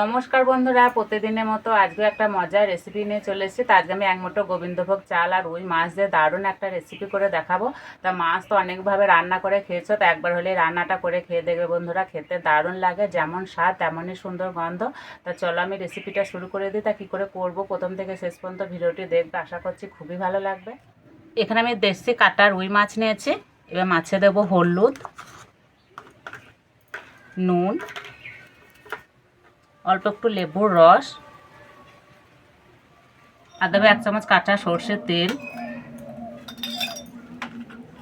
নমস্কার বন্ধুরা, প্রতিদিনের মতো আজকে একটা মজার রেসিপি নিয়ে চলে এসেছি। তা আজকে আমি এক মুঠো গোবিন্দভোগ চাল আর রুই মাছ দিয়ে দারুণ একটা রেসিপি করে দেখাবো। তা মাছ তো অনেকভাবে রান্না করে খেয়েছো, তো একবার হলে রান্নাটা করে খেয়ে দেখবে বন্ধুরা, খেতে দারুণ লাগে, যেমন স্বাদ তেমনই সুন্দর গন্ধ। তা চলো আমি রেসিপিটা শুরু করে দিই, তা কী করে করব প্রথম থেকে শেষ পর্যন্ত ভিডিওটি দেখবে, আশা করছি খুবই ভালো লাগবে। এখানে আমি দেশি কাটা রুই মাছ নিয়েছি, এবার মাছে দেবো হলুদ, নুন অল্প একটু লেবুর রস আর দেবে এক চামচ কাঁচা সর্ষের তেল,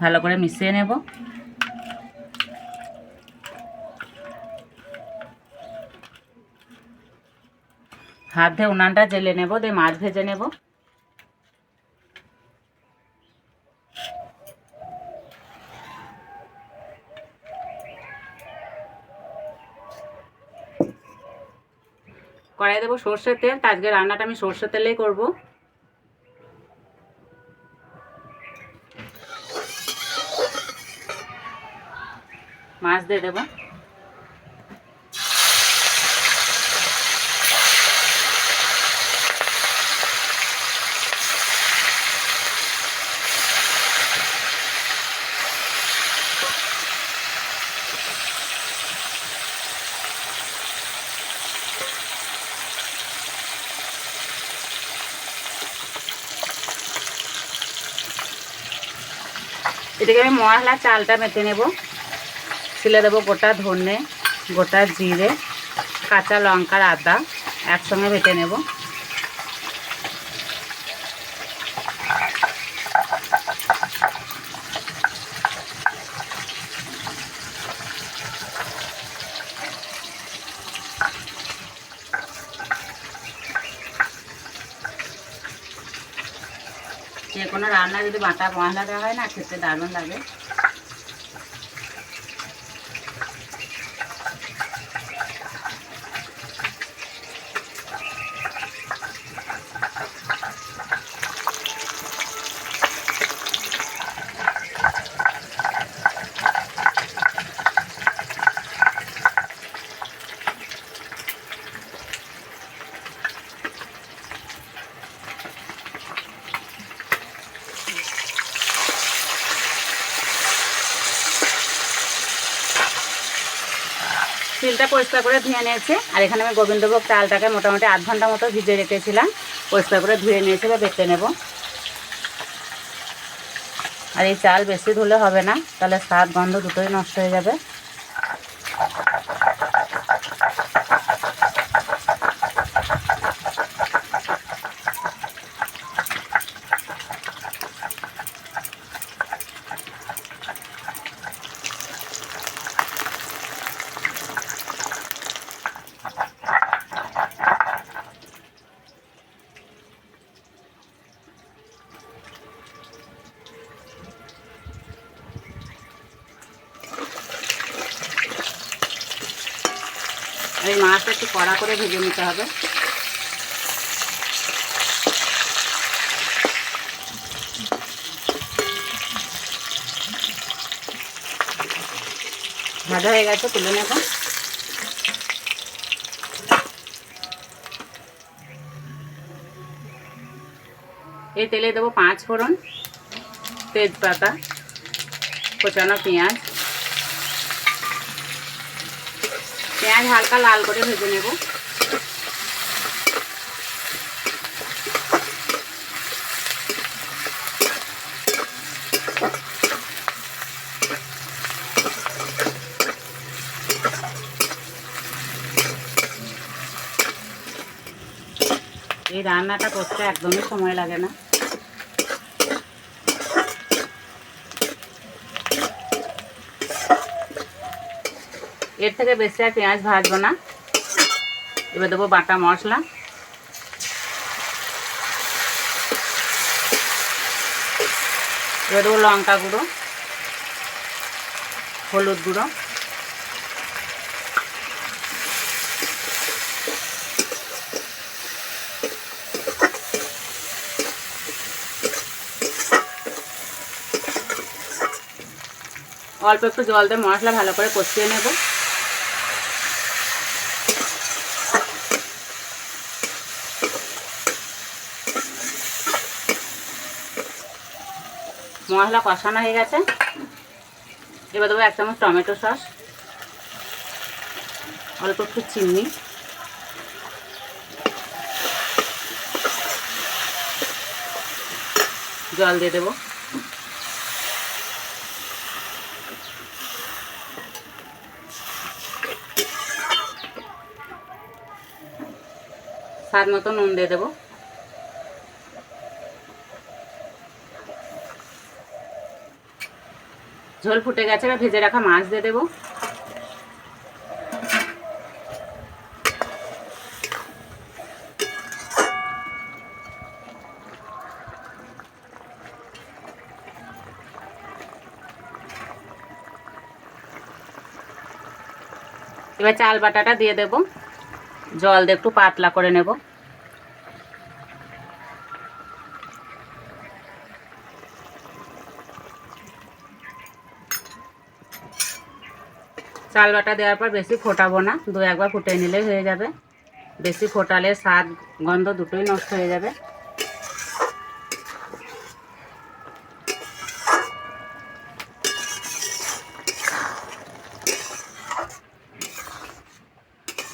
ভালো করে মিশিয়ে নেব। হাত দিয়ে উনানটা জেলে নেব, দিয়ে মাছ ভেজে নেব। কড়াই দেবো সর্ষের তেল। তো আজকে রান্নাটা আমি সর্ষের তেলেই করব। মাছ দিয়ে দেবো। এদিকে আমি মশলা চালটা মেটে নেব। ছিলে দেবো গোটা ধনে, গোটা জিরে, কাঁচা লঙ্কার আদা একসঙ্গে বেটে নেব। যে কোনো রান্না যদি বাটা মশলা দেওয়া হয় না খেতে দারুণ লাগে। তিলটা পরিষ্কার করে ধুয়ে নিয়েছে। আর এখানে আমি গোবিন্দভোগ চালটাকে মোটামুটি আধ ঘণ্টা মতো ভিজে রেখেছিলাম। পরিষ্কার করে ধুয়ে নিয়েছে বা বেটে নেব। আর এই চাল বেশি ধুলে হবে না, তাহলে স্বাদ গন্ধ দুটোই নষ্ট হয়ে যাবে। এই মাছটা একটু কড়া করে ভেজে নিতে হবে। ভাজা হয়ে গেছে, তুলে নেব। এই তেলে দেবো পাঁচ ফোড়ন, তেজপাতা, কোচানো পেঁয়াজ পেঁয়াজ হালকা লাল করে ভেজে নেব। এই রান্নাটা করতে একদমই সময় লাগে না। এর থেকে বেশি আর পেঁয়াজ ভাজবো না। এবার দেবো বাটা মশলা। এবার দেবো লঙ্কা গুঁড়ো, হলুদ গুঁড়ো। অল্প একটু জল দিয়ে মশলা ভালো করে কষিয়ে নেব। মশলা কষানো হয়ে গেছে। এবার দেবো এক চামচ টমেটো সস, অল্প একটু চিনি। জল দিয়ে দেবো। স্বাদ মতো নুন দিয়ে দেবো। ঝোল ফুটে গেছে, এবার ভেজে রাখা মাছ দিয়ে দেবো। এবার চাল বাটাটা দিয়ে দেবো। জল দিয়ে একটু পাতলা করে নেব। চাল বাটা দেওয়ার পর বেশি ফোটাবো না, দু একবার ফুটে নিলে হয়ে যাবে। বেশি ফোটালে স্বাদ, গন্ধ দুটোই নষ্ট হয়ে যাবে।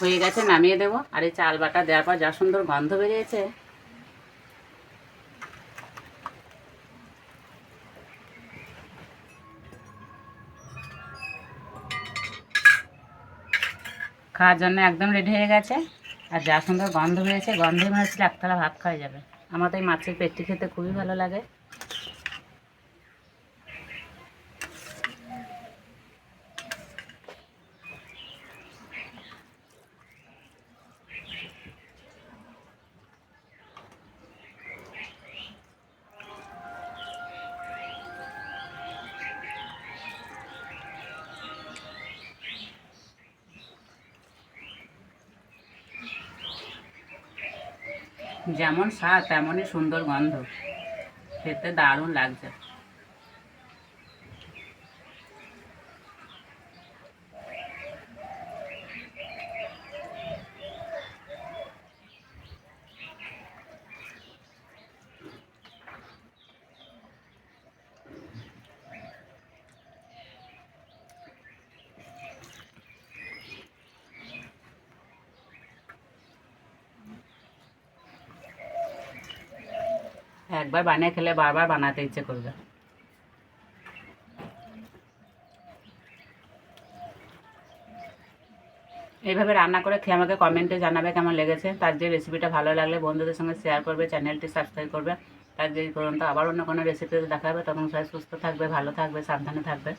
হয়ে গেছে, নামিয়ে দেবো। আর এই চাল বাটা দেওয়ার পর যা সুন্দর গন্ধ বেরিয়েছে খাওয়ার জন্য একদম রেডি হয়ে গেছে। আর যা সুন্দর গন্ধ হয়েছে গন্ধে মনে হচ্ছিল একতলা ভাত খাওয়া যাবে। আমার তো এই মাছের পেটটি খেতে খুবই ভালো লাগে। যেমন স্বাদ তেমনই সুন্দর গন্ধ। খেতে দারুণ লাগছে। একবার বানিয়ে খেলে বারবার বানাতে ইচ্ছে করবে। এইভাবে রান্না করে খেয়ে আমাকে কমেন্টে জানাবে কেমন লেগেছে। তার যে রেসিপিটা ভালো লাগলে বন্ধুদের সঙ্গে শেয়ার করবে চ্যানেলটি সাবস্ক্রাইব করবে। তার যে পর্যন্ত আবার অন্য কোনো রেসিপিতে দেখাবে তখন সবাই সুস্থ থাকবে, ভালো থাকবে, সাবধানে থাকবে।